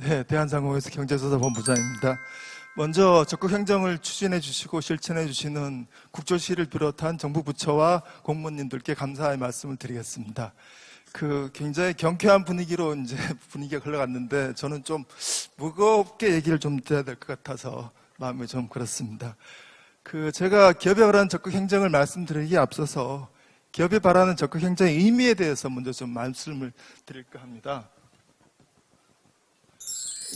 네, 대한상공회에서 경제조사본부장입니다. 먼저 적극 행정을 추진해 주시고 실천해 주시는 국조실을 비롯한 정부 부처와 공무원님들께 감사의 말씀을 드리겠습니다. 그 굉장히 경쾌한 분위기로 이제 분위기가 흘러갔는데 저는 좀 무겁게 얘기를 좀 드려야 될 것 같아서 마음이 좀 그렇습니다. 그 제가 기업에 바라는 적극 행정을 말씀드리기에 앞서서 기업이 바라는 적극 행정의 의미에 대해서 먼저 좀 말씀을 드릴까 합니다.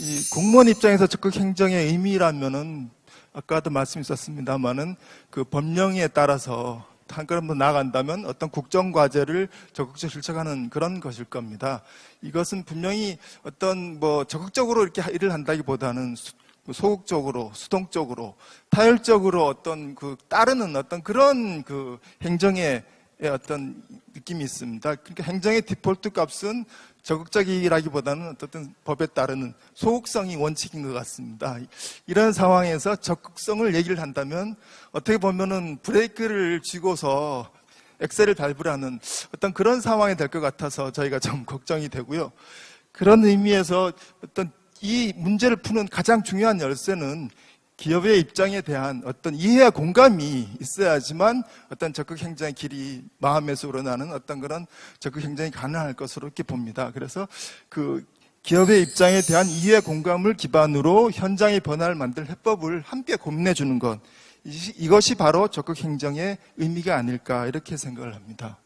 이 공무원 입장에서 적극 행정의 의미라면은 아까도 말씀 있었습니다만은 그 법령에 따라서 한 걸음 더 나아간다면 어떤 국정 과제를 적극적으로 실천하는 그런 것일 겁니다. 이것은 분명히 어떤 뭐 적극적으로 이렇게 일을 한다기보다는 수- 소극적으로, 수동적으로, 타율적으로 어떤 그 따르는 어떤 그런 그 행정의 어떤 느낌이 있습니다. 그러니까 행정의 디폴트 값은 적극적이라기보다는 어떻든 법에 따르는 소극성이 원칙인 것 같습니다. 이런 상황에서 적극성을 얘기를 한다면 어떻게 보면은 브레이크를 쥐고서 엑셀을 밟으라는 어떤 그런 상황이 될 것 같아서 저희가 좀 걱정이 되고요. 그런 의미에서 어떤 이 문제를 푸는 가장 중요한 열쇠는 기업의 입장에 대한 어떤 이해와 공감이 있어야지만 어떤 적극 행정의 길이 마음에서 우러나는 어떤 그런 적극 행정이 가능할 것으로 이렇게 봅니다. 그래서 그 기업의 입장에 대한 이해 공감을 기반으로 현장의 변화를 만들 해법을 함께 고민해 주는 것 이- 이것이 바로 적극 행정의 의미가 아닐까 이렇게 생각을 합니다.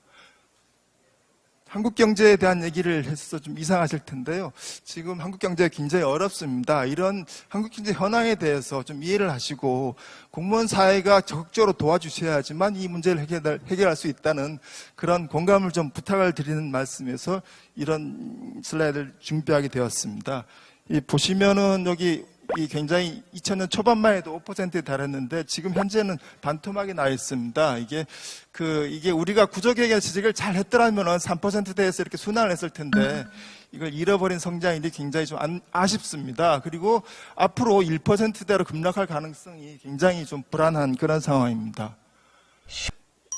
한국 경제에 대한 얘기를 해서 좀 이상하실 텐데요. 지금 한국 경제가 굉장히 어렵습니다. 이런 한국 경제 현황에 대해서 좀 이해를 하시고 공무원 사회가 적극적으로 도와주셔야지만 이 문제를 해결, 해결할 수 있다는 그런 공감을 좀 부탁을 드리는 말씀에서 이런 슬라이드를 준비하게 되었습니다. 이 보시면은 여기 이 굉장히 2000년 초반만 해도 5%에 달했는데 지금 현재는 반토막이 나 있습니다. 이게 그 이게 우리가 구조개혁의 지적을 잘 했더라면은 3%대에서 이렇게 순환을 했을 텐데 이걸 잃어버린 성장률이 굉장히 좀 안- 아쉽습니다. 그리고 앞으로 1%대로 급락할 가능성이 굉장히 좀 불안한 그런 상황입니다.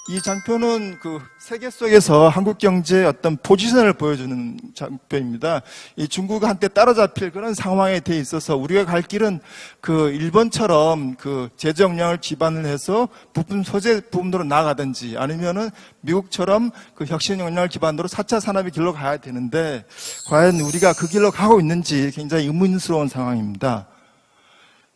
이 장표는 그 세계 속에서 한국 경제의 어떤 포지션을 보여주는 장표입니다. 이 중국 한때 따라잡힐 그런 상황에 돼 있어서 우리가 갈 길은 그 일본처럼 그 제재 역량을 기반을 해서 부품 소재 부분으로 나가든지 아니면은 미국처럼 그 혁신 역량을 기반으로 4차 산업의 길로 가야 되는데 과연 우리가 그 길로 가고 있는지 굉장히 의문스러운 상황입니다.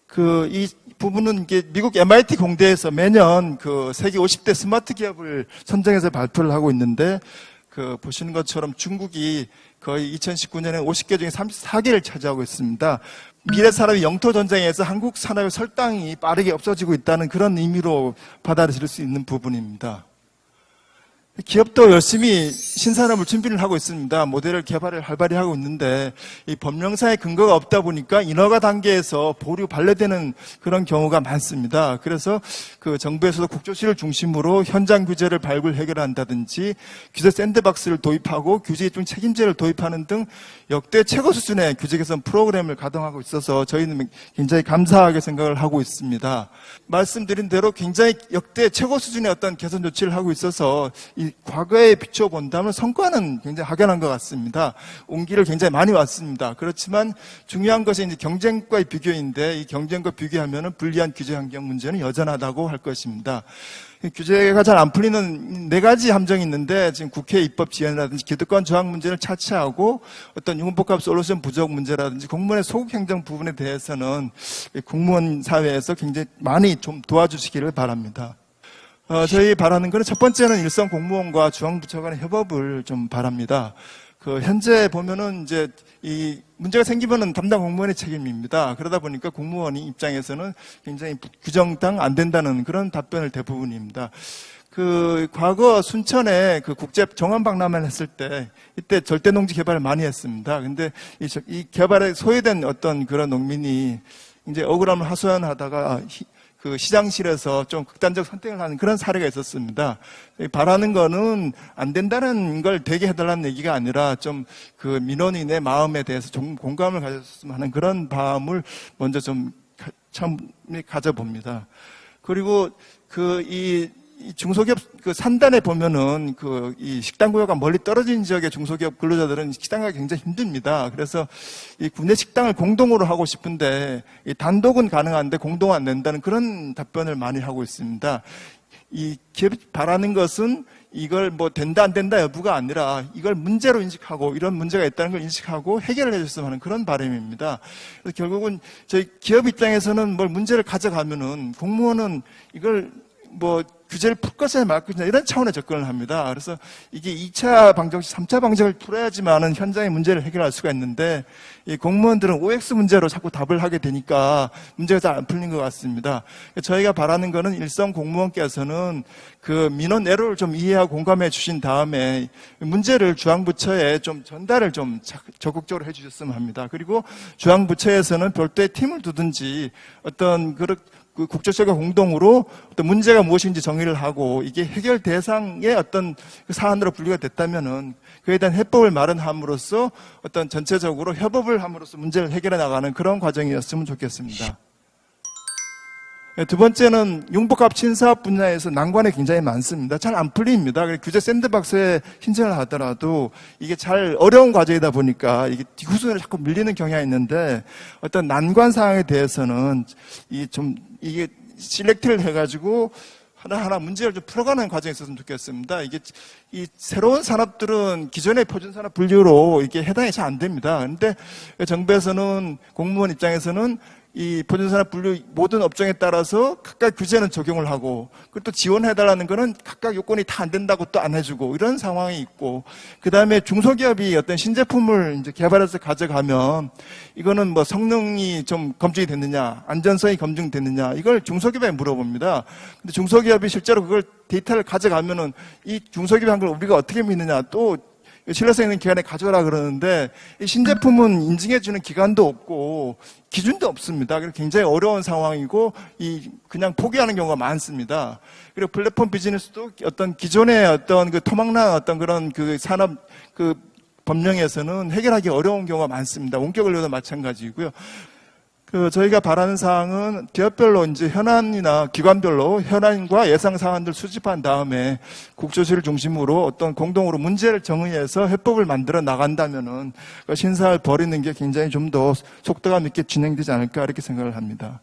그이 부분은 이게 미국 MIT 공대에서 매년 그 세계 50대 스마트 기업을 선정해서 발표를 하고 있는데 그 보시는 것처럼 중국이 거의 2019년에 50개 중에 34개를 차지하고 있습니다. 미래 산업의 영토 전쟁에서 한국 산업의 설당이 빠르게 없어지고 있다는 그런 의미로 받아들일 수 있는 부분입니다. 기업도 열심히 신산업을 준비를 하고 있습니다. 모델을 개발을 활발히 하고 있는데 이 법령상의 근거가 없다 보니까 인허가 단계에서 보류 반려되는 그런 경우가 많습니다. 그래서 그 정부에서도 국조실을 중심으로 현장 규제를 발굴 해결한다든지 규제 샌드박스를 도입하고 규제 중 책임제를 도입하는 등 역대 최고 수준의 규제 개선 프로그램을 가동하고 있어서 저희는 굉장히 감사하게 생각을 하고 있습니다. 말씀드린 대로 굉장히 역대 최고 수준의 어떤 개선 조치를 하고 있어서 이 과거에 비춰본다면 성과는 굉장히 확연한 것 같습니다. 온기를 굉장히 많이 왔습니다. 그렇지만 중요한 것이 이제 경쟁과의 비교인데 이 경쟁과 비교하면 불리한 규제 환경 문제는 여전하다고 할 것입니다. 이 규제가 잘 안 풀리는 네 가지 함정이 있는데 지금 국회 입법 지연이라든지 기득권 저항 문제를 차치하고 어떤 융합복합 솔루션 부족 문제라든지 공무원의 소극 행정 부분에 대해서는 이 공무원 사회에서 굉장히 많이 좀 도와주시기를 바랍니다. 어, 저희 바라는 거는 첫 번째는 일선 공무원과 중앙부처 간의 협업을 좀 바랍니다. 그 현재 보면은 이제 이 문제가 생기면은 담당 공무원의 책임입니다. 그러다 보니까 공무원이 입장에서는 굉장히 규정당 안 된다는 그런 답변을 대부분입니다. 그 과거 순천에 그 국제 정원 박람회를 했을 때 이때 절대 농지 개발을 많이 했습니다. 근데 이, 저- 이 개발에 소외된 어떤 그런 농민이 이제 억울함을 하소연하다가 히- 그 시장실에서 좀 극단적 선택을 하는 그런 사례가 있었습니다. 바라는 거는 안 된다는 걸 되게 해달라는 얘기가 아니라 좀 그 민원인의 마음에 대해서 좀 공감을 가졌으면 하는 그런 마음을 먼저 좀 참 가져봅니다. 그리고 그이 이 중소기업 그 산단에 보면은 그 이 식당 구역과 멀리 떨어진 지역의 중소기업 근로자들은 식당가 굉장히 힘듭니다. 그래서 이 구내 식당을 공동으로 하고 싶은데 이 단독은 가능한데 공동 안 된다는 그런 답변을 많이 하고 있습니다. 이 기업이 바라는 것은 이걸 뭐 된다 안 된다 여부가 아니라 이걸 문제로 인식하고 이런 문제가 있다는 걸 인식하고 해결을 해줬으면 하는 그런 바람입니다. 그래서 결국은 저희 기업 입장에서는 뭘 문제를 가져가면은 공무원은 이걸 뭐 규제를 풀말 것이냐 이런 차원의 접근을 합니다. 그래서 이게 2차 방정식, 3차 방정을 풀어야지만은 현장의 문제를 해결할 수가 있는데 이 공무원들은 OX 문제로 자꾸 답을 하게 되니까 문제가 잘 안 풀린 것 같습니다. 저희가 바라는 거는 일선 공무원께서는 그 민원 애로를 좀 이해하고 공감해 주신 다음에 문제를 중앙부처에 좀 전달을 좀 적극적으로 해 주셨으면 합니다. 그리고 중앙부처에서는 별도의 팀을 두든지 어떤 그런 그 국제적인 공동으로 어떤 문제가 무엇인지 정의를 하고 이게 해결 대상의 어떤 그 사안으로 분류가 됐다면은 그에 대한 해법을 마련함으로써 어떤 전체적으로 협업을 함으로써 문제를 해결해 나가는 그런 과정이었으면 좋겠습니다. 네, 두 번째는 융복합 신사업 분야에서 난관이 굉장히 많습니다. 잘 안 풀립니다. 규제 샌드박스에 신청을 하더라도 이게 잘 어려운 과제이다 보니까 이게 뒷후순위로 자꾸 밀리는 경향이 있는데 어떤 난관 사항에 대해서는 이 좀 이게 실렉트를 해가지고 하나하나 문제를 좀 풀어가는 과정이 있었으면 좋겠습니다. 이게 이 새로운 산업들은 기존의 표준 산업 분류로 이게 해당이 잘 안 됩니다. 그런데 정부에서는 공무원 입장에서는 이 보존산업 분류 모든 업종에 따라서 각각 규제는 적용을 하고 그리고 또 지원해달라는 거는 각각 요건이 다 안 된다고 또 안 해주고 이런 상황이 있고 그 다음에 중소기업이 어떤 신제품을 이제 개발해서 가져가면 이거는 뭐 성능이 좀 검증이 됐느냐 안전성이 검증됐느냐 이걸 중소기업에 물어봅니다. 근데 중소기업이 실제로 그걸 데이터를 가져가면은 이 중소기업이 한걸 우리가 어떻게 믿느냐 또 신뢰성 있는 기관에 가져라 그러는데 이 신제품은 인증해주는 기관도 없고 기준도 없습니다. 그래서 굉장히 어려운 상황이고 이 그냥 포기하는 경우가 많습니다. 그리고 플랫폼 비즈니스도 어떤 기존의 어떤 그 토막난 어떤 그런 그 산업 그 법령에서는 해결하기 어려운 경우가 많습니다. 원격 의료도 마찬가지고요. 그 저희가 바라는 사항은 기업별로 이제 현안이나 기관별로 현안과 예상 사안들 수집한 다음에 국조실을 중심으로 어떤 공동으로 문제를 정의해서 해법을 만들어 나간다면은 그 신사를 벌이는 게 굉장히 좀 더 속도감 있게 진행되지 않을까 이렇게 생각을 합니다.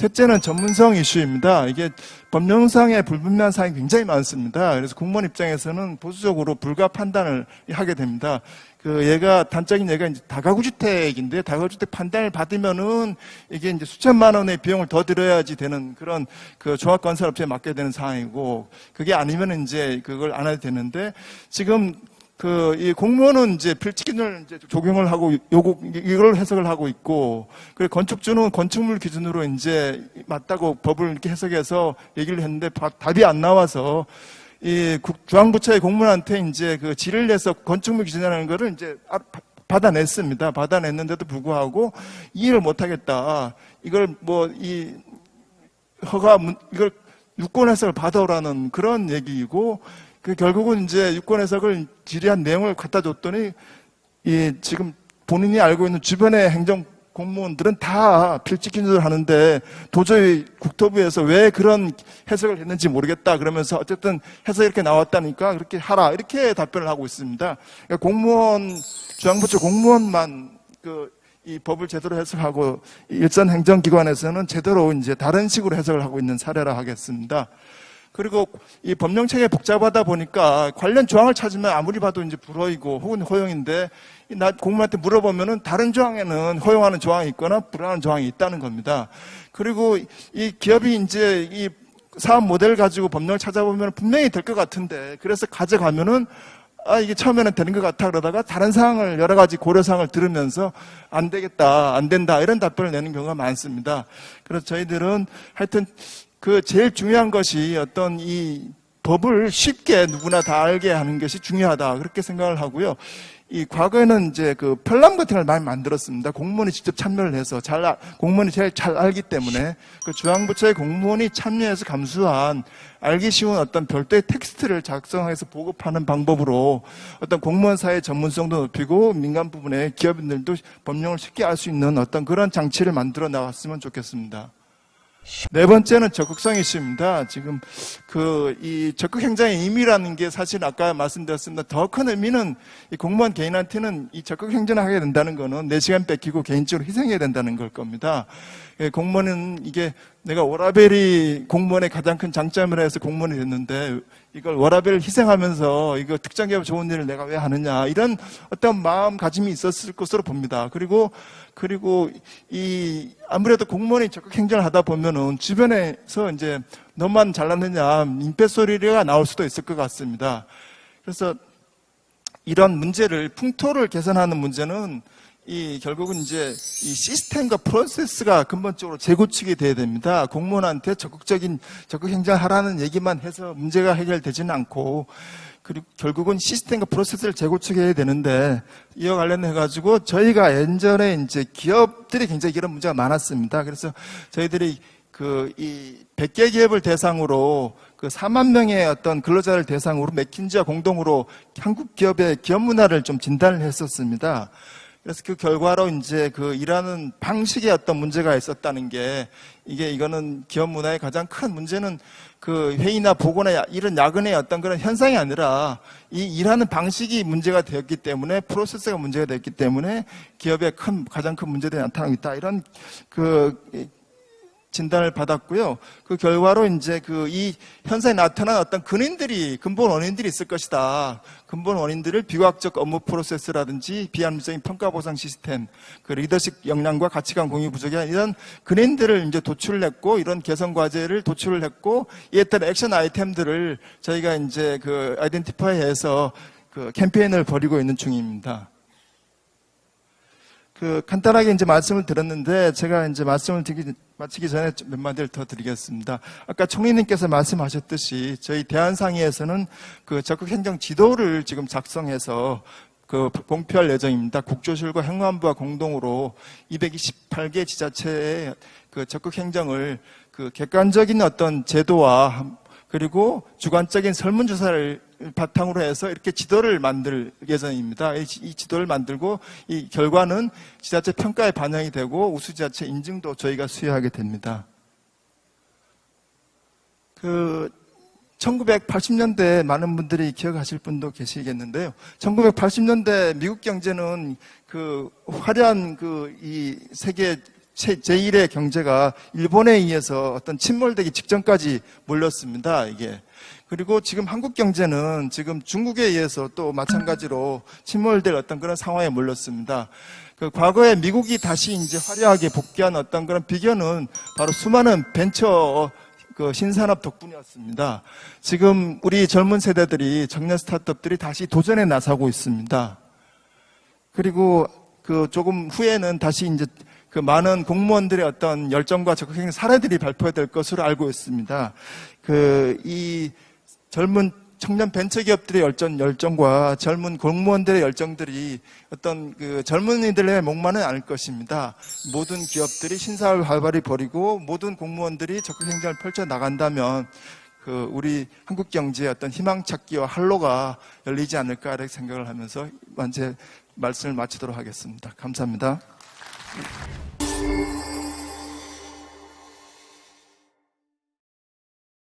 셋째는 전문성 이슈입니다. 이게 법령상의 불분명한 사항이 굉장히 많습니다. 그래서 공무원 입장에서는 보수적으로 불가 판단을 하게 됩니다. 그 얘가 단적인 얘가 이제 다가구 주택인데 다가구 주택 판단을 받으면은 이게 이제 수천만 원의 비용을 더 들어야지 되는 그런 그 종합 건설업체에 맡게 되는 상황이고 그게 아니면 이제 그걸 안 해도 되는데 지금 그, 이 공무원은 이제 필칙기준을 이제 적용을 하고 요구, 이걸 해석을 하고 있고, 그리고 건축주는 건축물 기준으로 이제 맞다고 법을 이렇게 해석해서 얘기를 했는데 답이 안 나와서 이 중앙부처의 공무원한테 이제 그 질을 내서 건축물 기준이라는 거를 이제 아, 받아냈습니다. 받아냈는데도 불구하고 이해를 못하겠다. 이걸 뭐 이 허가 이걸 유권 해석을 받아오라는 그런 얘기이고 그 결국은 이제 유권 해석을 질의한 내용을 갖다 줬더니 이 지금 본인이 알고 있는 주변의 행정 공무원들은 다 필지기준을 하는데 도저히 국토부에서 왜 그런 해석을 했는지 모르겠다 그러면서 어쨌든 해석이 이렇게 나왔다니까 그렇게 하라 이렇게 답변을 하고 있습니다. 그러니까 공무원 중앙부처 공무원만 그 이 법을 제대로 해석하고 일선 행정기관에서는 제대로 이제 다른 식으로 해석을 하고 있는 사례라 하겠습니다. 그리고 이 법령체계 복잡하다 보니까 관련 조항을 찾으면 아무리 봐도 이제 불허이고 혹은 허용인데 나 공무원한테 물어보면은 다른 조항에는 허용하는 조항이 있거나 불허하는 조항이 있다는 겁니다. 그리고 이 기업이 이제 이 사업 모델 가지고 법령을 찾아보면 분명히 될 것 같은데 그래서 가져가면은 아 이게 처음에는 되는 것 같아 그러다가 다른 사항을 여러 가지 고려 사항을 들으면서 안 되겠다 안 된다 이런 답변을 내는 경우가 많습니다. 그래서 저희들은 하여튼 그 제일 중요한 것이 어떤 이 법을 쉽게 누구나 다 알게 하는 것이 중요하다. 그렇게 생각을 하고요. 이 과거에는 이제 그 편람 같은 걸 많이 만들었습니다. 공무원이 직접 참여를 해서 잘, 아- 공무원이 제일 잘 알기 때문에 그 중앙부처의 공무원이 참여해서 감수한 알기 쉬운 어떤 별도의 텍스트를 작성해서 보급하는 방법으로 어떤 공무원 사회 전문성도 높이고 민간 부분의 기업인들도 법령을 쉽게 알 수 있는 어떤 그런 장치를 만들어 나갔으면 좋겠습니다. 네 번째는 적극성 이슈입니다. 지금 그 이 적극 행정의 의미라는 게 사실 아까 말씀드렸습니다. 더 큰 의미는 이 공무원 개인한테는 이 적극 행정을 하게 된다는 거는 내 시간 뺏기고 개인적으로 희생해야 된다는 걸 겁니다. 예, 공무원은 이게 내가 워라벨이 공무원의 가장 큰 장점을 해서 공무원이 됐는데 이걸 워라벨을 희생하면서 이거 특정 기업 좋은 일을 내가 왜 하느냐 이런 어떤 마음가짐이 있었을 것으로 봅니다. 그리고 그리고 이 아무래도 공무원이 적극 행정을 하다 보면은 주변에서 이제 너만 잘났느냐 민폐 소리가 나올 수도 있을 것 같습니다. 그래서 이런 문제를 풍토를 개선하는 문제는 이 결국은 이제 이 시스템과 프로세스가 근본적으로 재구축이 돼야 됩니다. 공무원한테 적극적인 적극 행정하라는 얘기만 해서 문제가 해결되지는 않고 그리고 결국은 시스템과 프로세스를 재구축해야 되는데 이와 관련해 가지고 저희가 예전에 이제 기업들이 굉장히 이런 문제가 많았습니다. 그래서 저희들이 그 이 100개 기업을 대상으로 그 4만 명의 어떤 근로자를 대상으로 맥킨지와 공동으로 한국 기업의 기업 문화를 좀 진단을 했었습니다. 그래서 그 결과로 이제 그 일하는 방식에 어떤 문제가 있었다는 게 이게 이거는 기업 문화의 가장 큰 문제는 그 회의나 보고나 야- 이런 야근의 어떤 그런 현상이 아니라 이 일하는 방식이 문제가 되었기 때문에 프로세스가 문제가 됐기 때문에 기업의 큰 가장 큰 문제들이 나타나고 있다. 이런 그 진단을 받았고요. 그 결과로 이제 그 이 현상이 나타난 어떤 근인들이 근본 원인들이 있을 것이다. 근본 원인들을 비과학적 업무 프로세스라든지 비합리적인 평가 보상 시스템, 그 리더십 역량과 가치관 공유 부족이 이런 근인들을 이제 도출을 했고 이런 개선 과제를 도출을 했고 이에 따른 액션 아이템들을 저희가 이제 그 아이덴티파이해서 그 캠페인을 벌이고 있는 중입니다. 그 간단하게 이제 말씀을 드렸는데 제가 이제 말씀을 드리기, 마치기 전에 좀몇 마디를 더 드리겠습니다. 아까 총리님께서 말씀하셨듯이 저희 대한상의에서는 그 적극 행정 지도를 지금 작성해서 그 공표할 예정입니다. 국조실과 행안부와 공동으로 228개 지자체의 그 적극 행정을 그 객관적인 어떤 제도와 그리고 주관적인 설문조사를 바탕으로 해서 이렇게 지도를 만들 예정입니다. 이 지도를 만들고 이 결과는 지자체 평가에 반영이 되고 우수지자체 인증도 저희가 수여하게 됩니다. 그 1980년대 많은 분들이 기억하실 분도 계시겠는데요. 1980년대 미국 경제는 그 화려한 그 이 세계 제- 제1의 경제가 일본에 의해서 어떤 침몰되기 직전까지 몰렸습니다. 이게. 그리고 지금 한국 경제는 지금 중국에 의해서 또 마찬가지로 침몰될 어떤 그런 상황에 몰렸습니다. 그 과거에 미국이 다시 이제 화려하게 복귀한 어떤 그런 비결은 바로 수많은 벤처 그 신산업 덕분이었습니다. 지금 우리 젊은 세대들이 청년 스타트업들이 다시 도전에 나서고 있습니다. 그리고 그 조금 후에는 다시 이제 그 많은 공무원들의 어떤 열정과 적극적인 사례들이 발표될 것으로 알고 있습니다. 그 이 젊은 청년 벤처기업들의 열정, 열정과 젊은 공무원들의 열정들이 어떤 그 젊은이들의 목만은 아닐 것입니다. 모든 기업들이 신사를 활발히 벌이고 모든 공무원들이 적극 행정을 펼쳐 나간다면 그 우리 한국 경제의 어떤 희망 찾기와 활로가 열리지 않을까 이렇게 생각을 하면서 이제 말씀을 마치도록 하겠습니다. 감사합니다. Thank you.